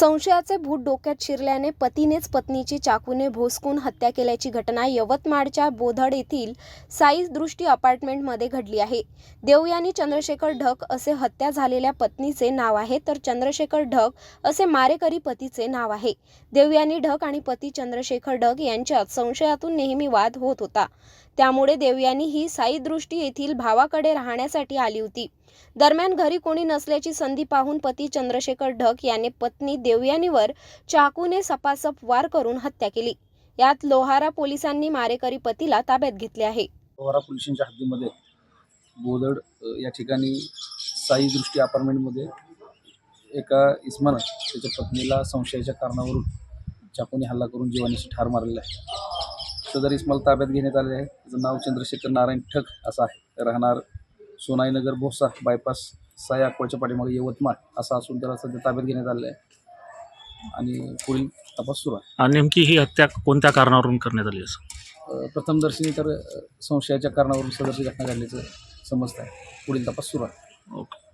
संशयाचे भूत डोक्यात शिरल्याने पतीनेच पत्नीची चाकूने भोसकून हत्या केल्याची घटना यवतमाळच्या बोधड येथील साई दृष्टी अपार्टमेंटमध्ये घडली आहे. देवयानी चंद्रशेखर ढक असे हत्या झालेल्या पत्नीचे नाव आहे तर चंद्रशेखर ढग असे मारेकरी पतीचे नाव आहे. देवयानी ढक आणि पती चंद्रशेखर ढग यांच्यात संशयातून नेहमी वाद होत होता. त्यामुळे देवयानी ही साई दृष्टी येथील भावाकडे राहण्यासाठी आली होती. दरम्यान घरी कोणी नसल्याची संधी पाहून पती चंद्रशेखर ढक याने पत्नी देवयानीवर चाकूने सपासप वार करून हत्या केली. यात लोहारा पोलिसांनी मारेकरी पतीला ताब्यात घेतले आहे. लोहारा पोलिसांच्या हद्दीमध्ये बोदड या ठिकाणी साई दृष्टी अपार्टमेंटमध्ये एका इस्मानं त्याच्या पत्नीला संशयाच्या कारणावरून चाकूने हल्ला करून जीवानीशी ठार मारलेला आहे. सदर इस्माला ताब्यात घेण्यात आले आहे. त्याचं नाव चंद्रशेखर नारायण ठक असं आहे. राहणार सोनाईनगर भोसा बायपास साई अकवाच्या पाठीमागे यवतमाळ असं असून त्याला सध्या ताब्यात घेण्यात आलेलं आहे. आणि पुढील तपास सुरू आहे. आणि नेमकी ही हत्या कोणत्या कारणावरून करण्यात आली असं? प्रथमदर्शनी तर संशयाच्या कारणावरून सदरची घटना घडल्याचं समजत आहे पुढील तपास सुरू आहे. ओके.